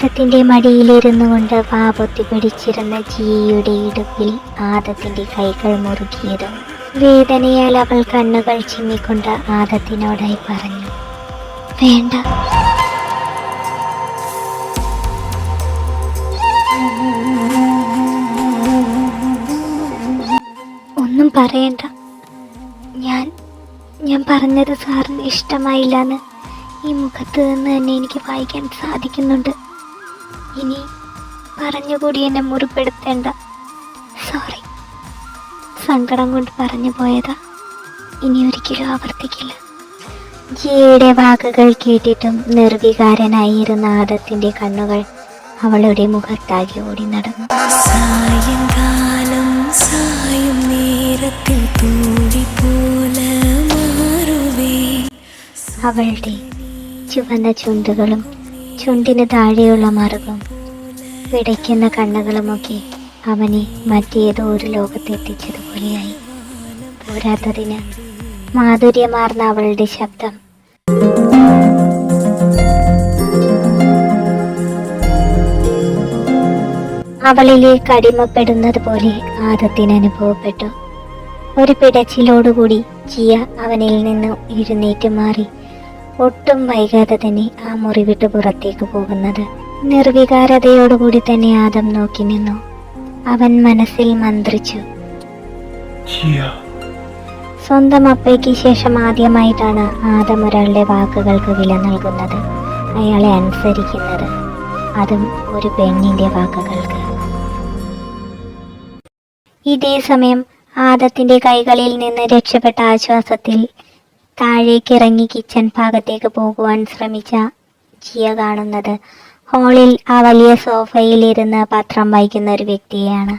ആദത്തിന്റെ മടിയിലിരുന്നു കൊണ്ട് പാപൊത്തി പിടിച്ചിരുന്ന ജിയുടെ ഇടുപ്പിൽ ആദത്തിന്റെ കൈകൾ മുറുകിയതും വേദനയാൽ അവൾ കണ്ണുകൾ ചിമ്മിക്കൊണ്ട് ആദത്തിനോടായി പറഞ്ഞു വേണ്ട. ഒന്നും പറയണ്ട. ഞാൻ ഞാൻ പറഞ്ഞത് സാറിന് ഇഷ്ടമായില്ലെന്ന് ഈ മുഖത്ത് നിന്ന് തന്നെ എനിക്ക് വായിക്കാൻ സാധിക്കുന്നുണ്ട്. ഇനി പറഞ്ഞുകൂടി എന്നെ മുറിപ്പെടുത്തേണ്ട. സോറി സങ്കടം കൊണ്ട് പറഞ്ഞു പോയതാ. ഇനി ഒരിക്കലും ആവർത്തിക്കില്ല. ജിയുടെ വാക്കുകൾ കേട്ടിട്ടും നിർവികാരനായിരുന്ന ആദത്തിന്റെ കണ്ണുകൾ അവളുടെ മുഖത്താകെ ഓടി നടന്നു. സായങ്കാലം സായും നേരത്തിൽ പോലെ അവളുടെ ചുവന്ന ചുണ്ടുകളും ചുണ്ടിന് താഴെയുള്ള മറുകും വിടയ്ക്കുന്ന കണ്ണുകളുമൊക്കെ അവനെ മറ്റേതോ ഒരു ലോകത്തെത്തിച്ചതുപോലെയായി പോരാത്തതിന് മാധുര്യമാർന്ന അവളുടെ ശബ്ദം. അവളിലേക്ക് അടിമപ്പെടുന്നത് പോലെ ആദത്തിന് അനുഭവപ്പെട്ടു. ഒരു പിടച്ചിലോടുകൂടി ജിയ അവനിൽ നിന്ന് എഴുന്നേറ്റ് മാറി. ഒട്ടും വൈകാതെ തന്നെ ആ മുറി വിട്ട് പുറത്തേക്ക് പോകുന്നത്. നിർവികാരതയോടുകൂടി തന്നെ ആദം നോക്കി നിന്നു. അവൻ മനസ്സിൽ മന്ത്രിച്ചു. സ്വന്തം അപ്പയ്ക്ക് ശേഷം ആദ്യമായിട്ടാണ് ആദം ഒരാളുടെ വാക്കുകൾക്ക് വില നൽകുന്നത് അയാളെ അനുസരിക്കുന്നത്. അതും ഒരു പെണ്ണിന്റെ വാക്കുകൾക്ക്. ഇതേ സമയം ആദത്തിന്റെ കൈകളിൽ നിന്ന് രക്ഷപ്പെട്ട ആശ്വാസത്തിൽ താഴേക്കിറങ്ങി കിച്ചൺ ഭാഗത്തേക്ക് പോകുവാൻ ശ്രമിച്ച ജിയ കാണുന്നത്. ഹാളിൽ ആ വലിയ സോഫയിലിരുന്ന് പത്രം വായിക്കുന്ന ഒരു വ്യക്തിയെയാണ്.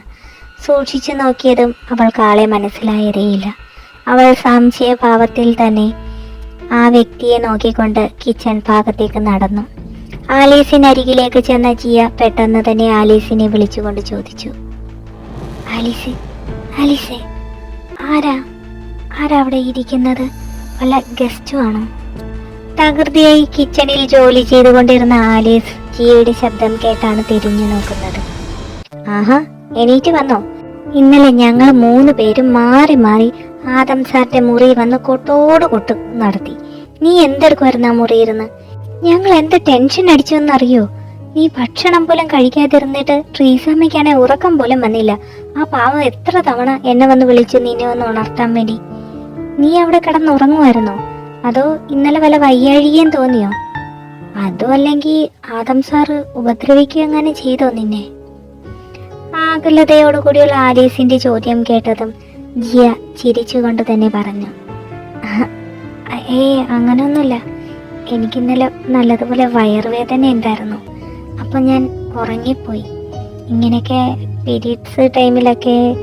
സൂക്ഷിച്ചു നോക്കിയതും അവൾക്ക് ആളെ മനസ്സിലായതേയില്ല അവൾ സംശയഭാവത്തിൽ തന്നെ ആ വ്യക്തിയെ നോക്കിക്കൊണ്ട് കിച്ചൺ ഭാഗത്തേക്ക് നടന്നു. ആലീസിനരികിലേക്ക് ചെന്ന ജിയ പെട്ടെന്ന് തന്നെ ആലീസിനെ വിളിച്ചുകൊണ്ട് ചോദിച്ചു. ആലീസ് ആലീസേ ആരാ? ആരാ അവിടെ ഇരിക്കുന്നത്? വല്ല ഗസ്റ്റും ആണോ തകൃതിയായി കിച്ചണിൽ ജോലി ചെയ്തുകൊണ്ടിരുന്ന ആലീസ് ജിയയുടെ ശബ്ദം കേട്ടാണ് തിരിഞ്ഞു നോക്കുന്നത്. ആഹാ എണീറ്റ് വന്നോ. ഇന്നലെ ഞങ്ങൾ മൂന്ന് പേരും മാറി മാറി ആദം സാറിന്റെ മുറി വന്ന് കൊട്ടോട് കൊട്ട് നടത്തി. നീ എന്തെടുക്കുമായിരുന്നു ആ മുറിയിരുന്ന് ഞങ്ങൾ എന്ത് ടെൻഷൻ അടിച്ചു എന്നറിയോ നീ ഭക്ഷണം പോലും കഴിക്കാതിരുന്നിട്ട് ട്രീസമ്മയ്ക്കാണെ ഉറക്കം പോലും വന്നില്ല. ആ പാവം എത്ര തവണ എന്നെ വന്ന് വിളിച്ചു നിന്നെ ഒന്ന് ഉണർത്താൻ വേണ്ടി. നീ അവിടെ കിടന്നുറങ്ങുമായിരുന്നോ? അതോ ഇന്നലെ വല്ല വയ്യാഴികയും തോന്നിയോ? അതോ അല്ലെങ്കിൽ ആദം സാറ് ഉപദ്രവിക്കുക അങ്ങനെ ചെയ്തോ നിന്നെ? ആകുലതയോടുകൂടിയുള്ള ആലീസിന്റെ ചോദ്യം കേട്ടതും ജിയ ചിരിച്ചുകൊണ്ട് തന്നെ പറഞ്ഞു. ഏ അങ്ങനെയൊന്നുമില്ല എനിക്കിന്നലെ നല്ലതുപോലെ വയറുവേദന ഉണ്ടായിരുന്നു. അപ്പം ഞാൻ ഉറങ്ങിപ്പോയി. ഇങ്ങനെയൊക്കെ പീരീഡ്സ് ടൈമിലൊക്കെ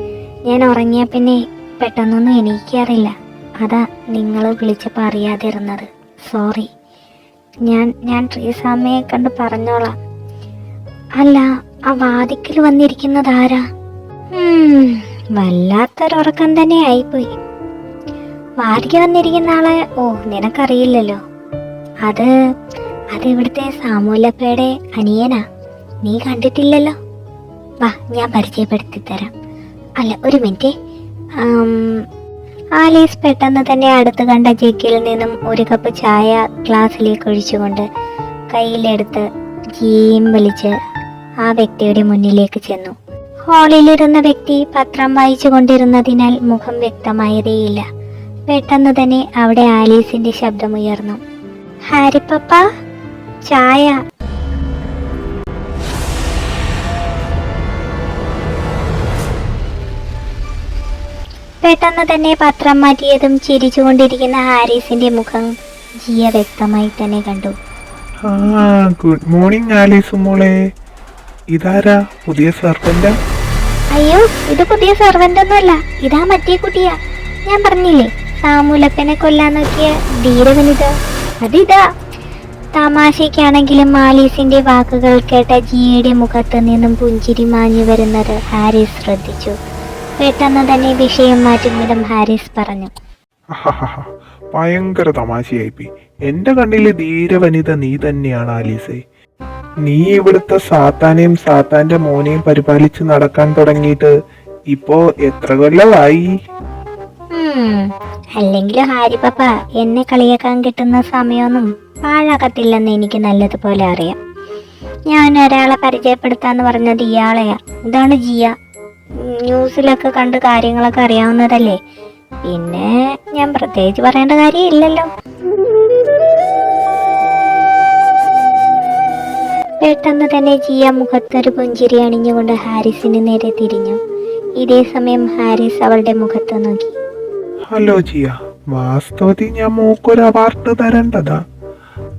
ഞാൻ ഉറങ്ങിയാൽ പിന്നെ പെട്ടെന്നൊന്നും എണീക്കാറില്ല. അതാ നിങ്ങൾ വിളിച്ചപ്പോൾ അറിയാതിരുന്നത്. സോറി ഞാൻ ഞാൻ ട്രീസാമ്മയെ കണ്ട് പറഞ്ഞോളാം. അല്ല ആ വാതിക്കൽ വന്നിരിക്കുന്നത് ആരാ? വല്ലാത്തൊരുറക്കം തന്നെ ആയിപ്പോയി. വാരിക വന്നിരിക്കുന്ന ആളെ ഓ നിനക്കറിയില്ലല്ലോ. അത് അത് ഇവിടുത്തെ സാമൂലപ്പയുടെ അനിയനാ. നീ കണ്ടിട്ടില്ലല്ലോ? വാ ഞാൻ പരിചയപ്പെടുത്തി തരാം അല്ല ഒരു മിനിറ്റ്. ആലീസ് പെട്ടെന്ന് തന്നെ അടുത്ത് കണ്ട ജഗ്ഗിൽ നിന്നും ഒരു കപ്പ് ചായ ഗ്ലാസ്സിലേക്ക് ഒഴിച്ചുകൊണ്ട് കയ്യിലെടുത്ത് ജീം വലിച്ച് ആ വ്യക്തിയുടെ മുന്നിലേക്ക് ചെന്നു. ഹാളിലിരുന്ന വ്യക്തി പത്രം വായിച്ചു കൊണ്ടിരുന്നതിനാൽ മുഖം വ്യക്തമായതേയില്ല. പെട്ടെന്ന് തന്നെ അവിടെ ആലീസിന്റെ ശബ്ദമുയർന്നു. ഹാരിപ്പപ്പ ചായ. പെട്ടെന്ന് തന്നെ പത്രം മാറ്റിയതും ചിരിച്ചുകൊണ്ടിരിക്കുന്ന ഹാരിസിന്റെ മുഖം ജിയ വ്യക്തമായി തന്നെ കണ്ടു. ആ ഗുഡ് മോർണിംഗ് ആലീസ് മോളെ. ഇതാരാ പുതിയ സർവന്റാ അയ്യോ ഇത് പുതിയ സെർവന്റ് ഒന്നുമല്ല. ഇതാ മറ്റേ കുട്ടിയാ. ഞാൻ പറഞ്ഞില്ലേ സാമൂലപ്പനെ കൊല്ലാൻ നോക്കിയ ധീരവനിത? അതിതാ. തമാശയ്ക്കാണെങ്കിലും ആലീസിന്റെ വാക്കുകൾ കേട്ട ജിയുടെ മുഖത്ത് നിന്നും പുഞ്ചിരി മാഞ്ഞു വരുന്നത് ഹാരിസ് ശ്രദ്ധിച്ചു. പെട്ടെന്ന് തന്നെ വിഷയം മാറ്റുന്നതും ഹാരിസ് പറഞ്ഞു. ഭയങ്കര തമാശയായിപ്പോയി എന്റെ കണ്ണിലെ ധീരവനിത നീ തന്നെയാണ് ആലീസെ. നീ ഇവിടുത്തെ സാത്താനെയും സാത്താന്റെ മോനെയും പരിപാലിച്ച് നടക്കാൻ തുടങ്ങിയിട്ട് ഇപ്പോ എത്ര കൊല്ലമായി? അല്ലെങ്കിലും ഹാരി പപ്പ എന്നെ കളിയാക്കാൻ കിട്ടുന്ന സമയമൊന്നും പാഴാക്കത്തില്ലെന്ന് എനിക്ക് നല്ലതുപോലെ അറിയാം. ഞാൻ ഒരാളെ പരിചയപ്പെടുത്താന്ന് പറഞ്ഞത് ഇയാളെയാ. ഇതാണ് ജിയ. ന്യൂസിലൊക്കെ കണ്ട് കാര്യങ്ങളൊക്കെ അറിയാവുന്നതല്ലേ? പിന്നെ ഞാൻ പ്രത്യേകിച്ച് പറയേണ്ട കാര്യമില്ലല്ലോ. പെട്ടെന്ന് തന്നെ ജിയ മുഖത്തൊരു പുഞ്ചിരി അണിഞ്ഞുകൊണ്ട് ഹാരിസിന് നേരെ തിരിഞ്ഞു. ഇതേ സമയം ഹാരിസ് അവളുടെ മുഖത്ത് നോക്കി. ഹലോ ജിയ വാസ്തവത്തിൽ ഞാൻ മൂക്കൊരു അവാർഡ് തരേണ്ടതാ.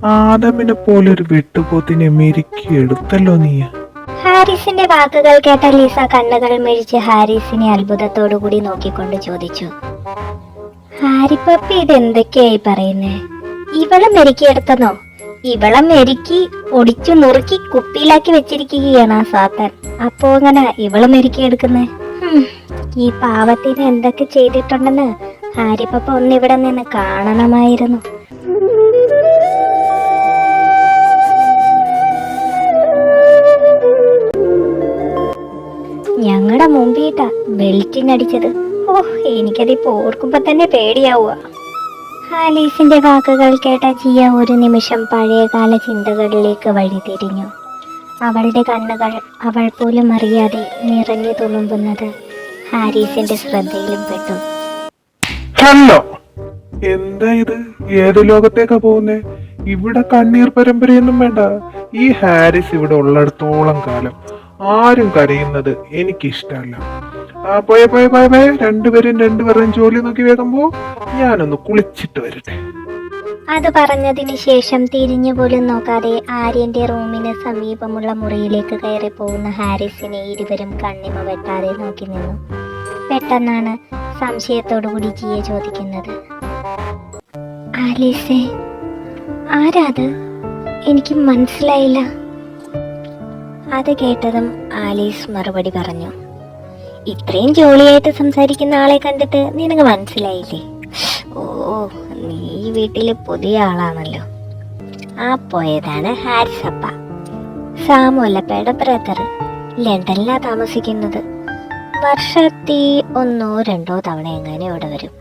ആദമിനെ പോലൊരു വെട്ടുപോത്തിനെ മെരുക്കി എടുത്തല്ലോ നീ. ഹാരിസിന്റെ വാക്കുകൾ കേട്ട ലീസ കണ്ണുകൾ മിഴിച്ച് ഹാരിസിനെ അത്ഭുതത്തോടു കൂടി നോക്കിക്കൊണ്ട് ചോദിച്ചു ഹാരി പപ്പി ഇത് എന്തൊക്കെയായി പറയുന്നേ? ഇവളെ മെരുക്കിയെടുത്തെന്നോ ഇവളെ മെരുക്കി ഒടിച്ചു നുറുക്കി കുപ്പിയിലാക്കി വെച്ചിരിക്കുകയാണ് ആ സാത്തൻ. അപ്പോ അങ്ങനെ ഇവളെ മെരുക്കിയെടുക്കുന്നേ ഈ പാവത്തിന് എന്തൊക്കെ ചെയ്തിട്ടുണ്ടെന്ന് ഹാരി പപ്പ ഒന്നിവിടെ നിന്ന് കാണണമായിരുന്നു. മുമ്പിട്ടാ ബെൽറ്റിനടിച്ചത് ഓഹ് എനിക്കതിപ്പോ ഓർക്കുമ്പോ തന്നെ പേടിയാവുക. ഹാലീസിന്റെ വാക്കുകൾ കേട്ട ജിയ ഒരു നിമിഷം പഴയകാല ചിന്തകളിലേക്ക് വഴിതിരിഞ്ഞു. അവളുടെ കണ്ണുകൾ അവൾ പോലും അറിയാതെ നിറഞ്ഞു തുളുമ്പുന്നത് ഹാരീസിന്റെ ശ്രദ്ധയിലും പെട്ടു. എന്താ ഇത്? ഏത് ലോകത്തേക്കാ പോകുന്നേ? ഇവിടെ കണ്ണീർ പരമ്പരയൊന്നും വേണ്ട. ഈ ഹാരിസ് ഇവിടെ ഉള്ളിടത്തോളം കാലം ആരും കരയുന്നത് എനിക്കിഷ്ടമല്ല. പോയ പോയ പോയ പോയ. രണ്ടുപേരും രണ്ടുപേരും ജോലി നോക്കി വേഗം പോ. ഞാനൊന്ന് കുളിച്ചിട്ട് വരട്ടെ. അത് പറഞ്ഞതിന് ശേഷം തിരിഞ്ഞു പോലും നോക്കാതെ ആര്യന്റെ റൂമിന് സമീപമുള്ള മുറിയിലേക്ക് കയറി പോകുന്ന ഹാരിസിനെ ഇരുവരും കണ്ണിമ വെട്ടാതെ നോക്കി നിന്നു. പെട്ടെന്നാണ് സംശയത്തോടുകൂടി ജിയെ ചോദിക്കുന്നത്. ആലീസേ ആരാത്? എനിക്ക് മനസ്സിലായില്ല. അത് കേട്ടതും ആലീസ് മറുപടി പറഞ്ഞു ഇത്രയും ജോളിയായിട്ട് സംസാരിക്കുന്ന ആളെ കണ്ടിട്ട് നിനക്ക് മനസ്സിലായില്ലേ? ഓ നീ വീട്ടിലെ പുതിയ ആളാണല്ലോ. ആ പോയതാണ് ഹാരിസപ്പ. സാമുല്ലപ്പയുടെ ബ്രദർ ലണ്ടനിലാ താമസിക്കുന്നത്. വർഷത്തി ഒന്നോ രണ്ടോ തവണ എങ്ങനെ ഇവിടെ വരും.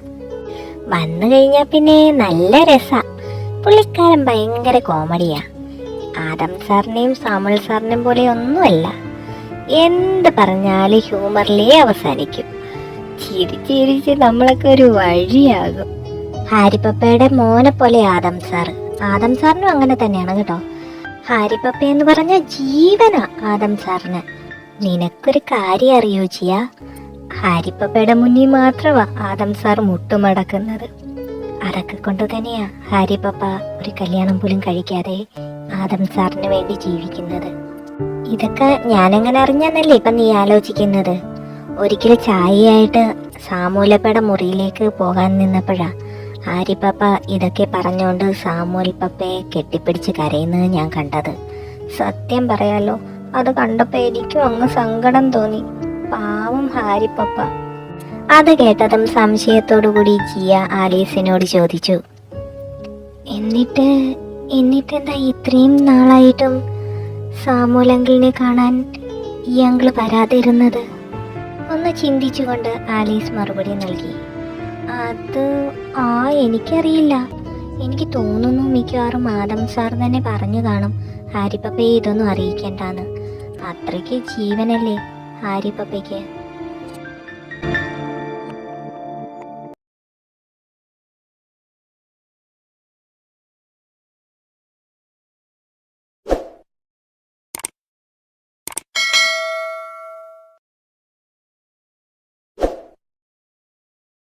വന്നു കഴിഞ്ഞാൽ പിന്നെ നല്ല രസാ. പുള്ളിക്കാരൻ ഭയങ്കര കോമഡിയാ ആദം സാറിനെയും സാമുൽ സാറിനെയും പോലെ ഒന്നുമല്ല. എന്ത് പറഞ്ഞാലും ഹ്യൂമറിലേ അവസാനിക്കും. ചിരി ചിരിച്ച് നമ്മളൊക്കെ ഒരു വഴിയാകും. ഹാരിപ്പപ്പയുടെ മോനെ പോലെ ആദം സാർ ആദം സാറിനും അങ്ങനെ തന്നെയാണ് കേട്ടോ. ഹാരിപ്പപ്പ എന്ന് പറഞ്ഞ ജീവനാ ആദം സാറിന്. നിനക്കൊരു കാര്യം അറിയോ ചെയ്യ ഹാരിപ്പപ്പയുടെ മുന്നിൽ മാത്രമാ ആദം സാർ മുട്ടുമടക്കുന്നത്. അതൊക്കെ കൊണ്ട് തന്നെയാ ഹാരിപ്പപ്പ ഒരു കല്യാണം പോലും കഴിക്കാതെ ആദം സാറിന് വേണ്ടി ജീവിക്കുന്നത്. ഇതൊക്കെ ഞാനെങ്ങനെ അറിഞ്ഞാന്നല്ലേ ഇപ്പം നീ ആലോചിക്കുന്നത്? ഒരിക്കൽ ചായയായിട്ട് സാമൂലപ്പയുടെ മുറിയിലേക്ക് പോകാൻ നിന്നപ്പോഴാ ആര്യപ്പ ഇതൊക്കെ പറഞ്ഞുകൊണ്ട് സാമൂൽ കെട്ടിപ്പിടിച്ച് കരയുന്നത് ഞാൻ കണ്ടത്. സത്യം പറയാലോ അത് കണ്ടപ്പോൾ എനിക്കും അങ്ങ് സങ്കടം തോന്നി. പാവം ഹാരിപ്പപ്പ അത് കേട്ടതും സംശയത്തോടു കൂടി ജിയ ആലീസിനോട് ചോദിച്ചു എന്നിട്ട് എന്നിട്ട് എന്താ ഇത്രയും നാളായിട്ടും സാമൂലങ്കിളിനെ കാണാൻ ഈ വരാതിരുന്നത്? ഒന്ന് ചിന്തിച്ചുകൊണ്ട് ആലീസ് മറുപടി നൽകി. അത് ആ എനിക്കറിയില്ല. എനിക്ക് തോന്നുന്നു മിക്കവാറും ആദം സാർ തന്നെ പറഞ്ഞു കാണും ഹാരിപ്പപ്പയെ ഇതൊന്നും അറിയിക്കേണ്ടാന്ന്. അത്രയ്ക്ക് ജീവനല്ലേ ഹാരിപ്പപ്പയ്ക്ക്